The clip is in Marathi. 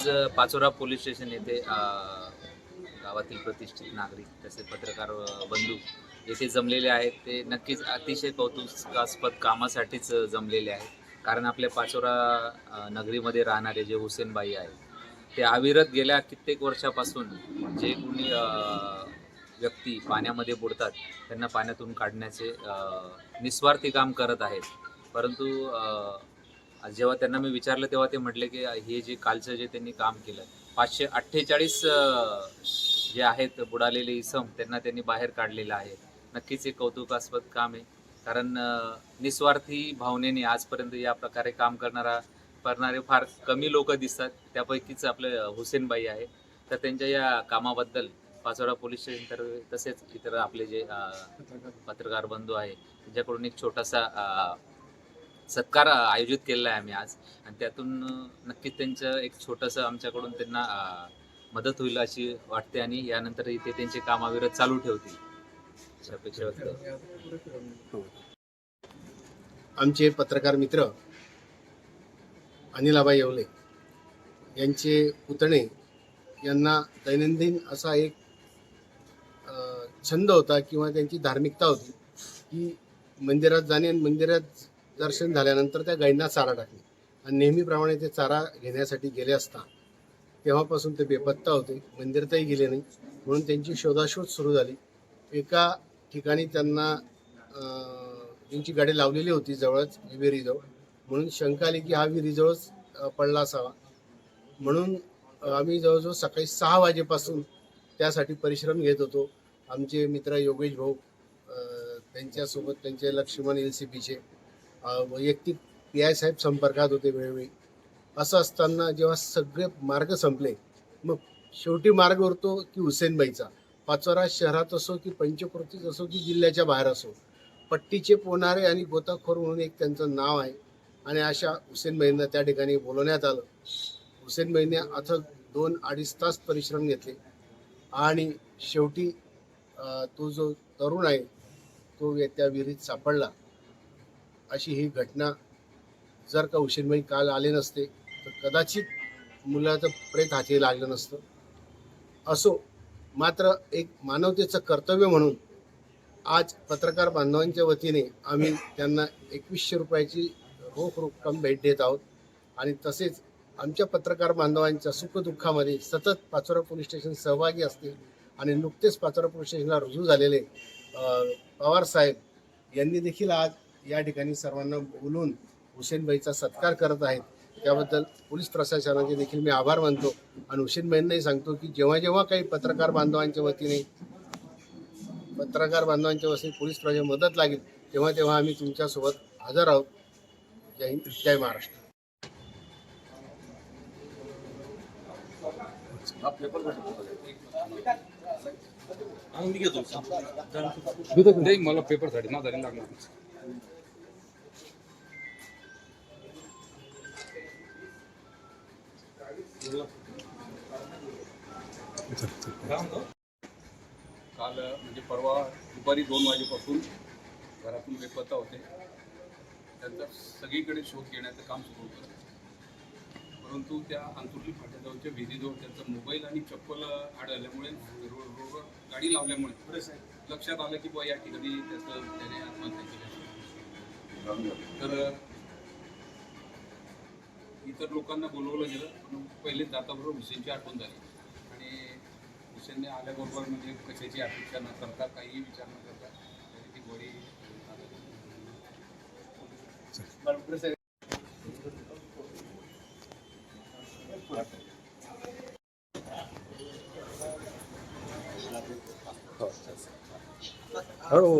आज पाचोरा पोलीस स्टेशन येथे गावातील प्रतिष्ठित नागरिक तसेच पत्रकार बंधू येथे जमलेले आहेत. ते नक्कीच अतिशय कौतुकास्पद कामासाठीच जमलेले आहेत. कारण आपल्या पाचोरा नगरीमध्ये राहणारे जे हुसेनबाई आहेत ते अविरत गेल्या कित्येक वर्षापासून जे कोणी व्यक्ती पाण्यामध्ये बुडतात त्यांना पाण्यातून काढण्याचे निस्वार्थी काम करत आहेत. परंतु जेव्हा त्यांना मी विचारलं तेव्हा ते म्हटले की हे जे कालचं जे त्यांनी काम केलं पाचशे अठ्ठेचाळीस जे आहेत बुडालेले इसम त्यांना त्यांनी बाहेर काढलेलं आहे. नक्कीच एक कौतुकास्पद काम आहे. कारण निस्वार्थी भावनेने आजपर्यंत या प्रकारे काम करणारा करणारे फार कमी लोक दिसतात. त्यापैकीच आपले हुसेनबाई आहे. तर त्यांच्या या कामाबद्दल पाचोडा पोलीस स्टेशन तर तसेच इतर आपले जे पत्रकार बंधू आहे त्यांच्याकडून एक छोटासा सत्कार आयोजित केलेला आहे आम्ही आज. आणि त्यातून नक्कीच त्यांचं एक छोटंसं आमच्याकडून त्यांना मदत होईल अशी वाटते आणि यानंतर इथे त्यांचे काम अविरत चालू ठेवतील. अशी अपेक्षा व्यक्त आमचे पत्रकार मित्र अनिलाबाई येवले यांचे पुतणे यांना दैनंदिन असा एक छंद होता किंवा त्यांची धार्मिकता होती की मंदिरात जाणे आणि मंदिरात दर्शन झाल्यानंतर त्या गायींना चारा टाकणे आणि नेहमीप्रमाणे ते चारा घेण्यासाठी गेले असता तेव्हापासून ते बेपत्ता होते मंदिरातही गेले नाही. म्हणून त्यांची शोधाशोध सुरू झाली. एका ठिकाणी त्यांना त्यांची गाडी लावलेली होती जवळच विहिरीजवळ. म्हणून शंका आली की हा विहिरीजवळच पडला असावा. म्हणून आम्ही जवळजवळ सकाळी सहा वाजेपासून त्यासाठी परिश्रम घेत होतो. आमचे मित्र योगेश भाऊ त्यांच्यासोबत त्यांचे लक्ष्मण एल सी पीचे वैयक्तिक पी आय साहेब संपर्कात होते वेळोवेळी. असं असताना जेव्हा सगळे मार्ग संपले मग शेवटी मार्ग उरतो की हुसेनबाईचा. पाचोरा शहरात असो की पंचकृतीत असो की जिल्ह्याच्या बाहेर असो. पट्टीचे पोनारे आणि गोताखोर म्हणून एक त्यांचं नाव आहे आणि अशा हुसेनबाईंना त्या ठिकाणी बोलवण्यात आलं. हुसेनबाईंनी अथक दोन अडीच तास परिश्रम घेतले आणि शेवटी तो जो तरुण आहे तो त्या विहिरीत सापडला. अशी ही घटना जर का हुसेनबाई काल आले नसते तर कदाचित मुलाचं प्रेत हाती लागलं नसतं. असो मात्र एक मानवतेचं कर्तव्य म्हणून आज पत्रकार बांधवांच्या वतीने आम्ही त्यांना एकवीसशे रुपयाची रोख रक्कम भेट देत आहोत. आणि तसेच आमच्या पत्रकार बांधवांच्या सुखदुःखामध्ये सतत पाचोरा पोलीस स्टेशन सहभागी असते आणि नुकतेच पाचोरा पोलीस स्टेशनला रुजू झालेले पवार साहेब यांनी देखील आज या ठिकाणी सर्वांना बोलून हुसेनबाईचा सत्कार करत आहेत. त्याबद्दल पोलीस प्रशासनाचे देखील मी आभार मानतो. आणि हुसेनबाईंनाही सांगतो की जेव्हा जेव्हा काही पत्रकार बांधवांच्या वतीने पत्रकार बांधवांच्या वतीने पोलीस प्रशासन मदत लागेल तेव्हा तेव्हा आम्ही तुमच्यासोबत हजर आहोत. जय हिंद जय महाराष्ट्र. मला पेपरसाठी ना झाली लागणार काल म्हणजे परवा दुपारी दोन वाजेपासून घरातून बेपत्ता होते त्यांचा सगळीकडे शोध घेण्याचं काम सुरू होतं. परंतु त्या अंतुर्ली फाट्याजवळच्या विहिरीजवळ त्यांचा मोबाईल आणि चप्पल आढळल्यामुळे रो- गाडी लावल्यामुळे लक्षात आलं की बुवा या ठिकाणी त्याचं त्याने आत्महत्या केली. तर इतर लोकांना बोलवलं गेलं पण पहिले जाताबरोबर हुसेनची आठवण झाली. आणि हुसेनने आल्याबरोबर म्हणजे कशाची अपेक्षा न करता काहीही विचार न करता ती बॉडी हॅलो